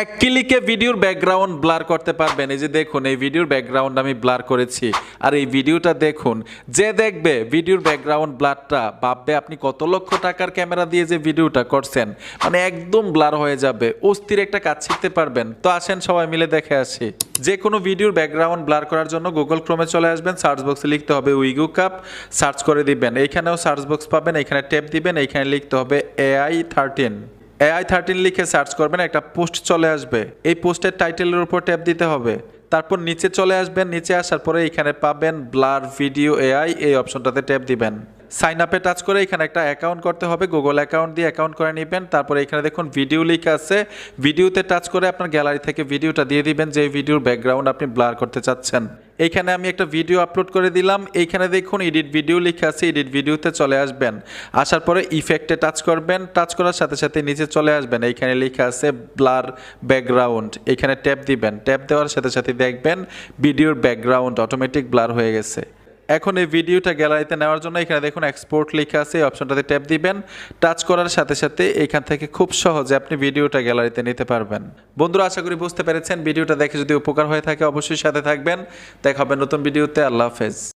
এক ক্লিকে ভিডিওর background blur করতে পারবেন। এই যে দেখুন, এই ভিডিওর ব্যাকগ্রাউন্ড আমি ব্লার করেছি। আর এই ভিডিওটা দেখুন, যে দেখবে ভিডিওর ব্যাকগ্রাউন্ড ব্লারটা, ভাববে আপনি কত লক্ষ টাকার ক্যামেরা দিয়ে যে ভিডিওটা করছেন। মানে একদম ব্লার হয়ে যাবে, অস্থির একটা কাজ শিখতে পারবেন। তো আসেন সবাই মিলে দেখে আসি। যে কোনো ভিডিওর ব্যাকগ্রাউন্ড ব্লার করার জন্য গুগল ক্রোমে চলে আসবেন, সার্চ বক্সে লিখতে হবে উইগু কাপ সার্চ করে দিবেন। এইখানেও সার্চ বক্স পাবেন এখানে ট্যাপ দিবেন, এইখানে লিখতে হবে এআই থার্টিন এআই থার্টিন লিখে সার্চ করবেন, একটা পোস্ট চলে আসবে। এই পোস্টের টাইটেলের উপর ট্যাপ দিতে হবে। তারপর নিচে চলে আসবেন, নিচে আসার পরে এখানে পাবেন ব্লার ভিডিও এআই এই অপশনটাতে ট্যাপ দিবেন। সাইন আপে টাচ করে এখানে একটা অ্যাকাউন্ট করতে হবে গুগল অ্যাকাউন্ট দিয়ে অ্যাকাউন্ট করে নেবেন। তারপরে এখানে দেখুন ভিডিও লিখে আছে। ভিডিওতে টাচ করে আপনার গ্যালারি থেকে ভিডিওটা দিয়ে দিবেন যে ভিডিওর ব্যাকগ্রাউন্ড আপনি ব্লার করতে চাচ্ছেন। এইখানে আমি একটা ভিডিও আপলোড করে দিলাম। এইখানে দেখুন এডিট ভিডিও লেখা আছে এডিট ভিডিওতে চলে আসবেন। আসার পরে ইফেক্টে টাচ করবেন। টাচ করার সাথে সাথে নিচে চলে আসবেন। এইখানে লেখা আছে ব্লার ব্যাকগ্রাউন্ড এখানে ট্যাপ দিবেন। ট্যাপ দেওয়ার সাথে সাথে দেখবেন ভিডিওর ব্যাকগ্রাউন্ড অটোমেটিক ব্লার হয়ে গেছে। এখন এই ভিডিওটা গ্যালারিতে নেওয়ার জন্য এখানে দেখুন এক্সপোর্ট লেখা আছে, এই অপশনটাতে ট্যাপ দিবেন। টাচ করার সাথে সাথে এখান থেকে খুব সহজে আপনি ভিডিওটা গ্যালারিতে নিতে পারবেন। বন্ধুরা, আশা করি বুঝতে পেরেছেন। ভিডিওটা দেখে যদি উপকার হয়ে থাকে, অবশ্যই সাথে থাকবেন। দেখা হবে নতুন ভিডিওতে। আল্লাহ হাফেজ।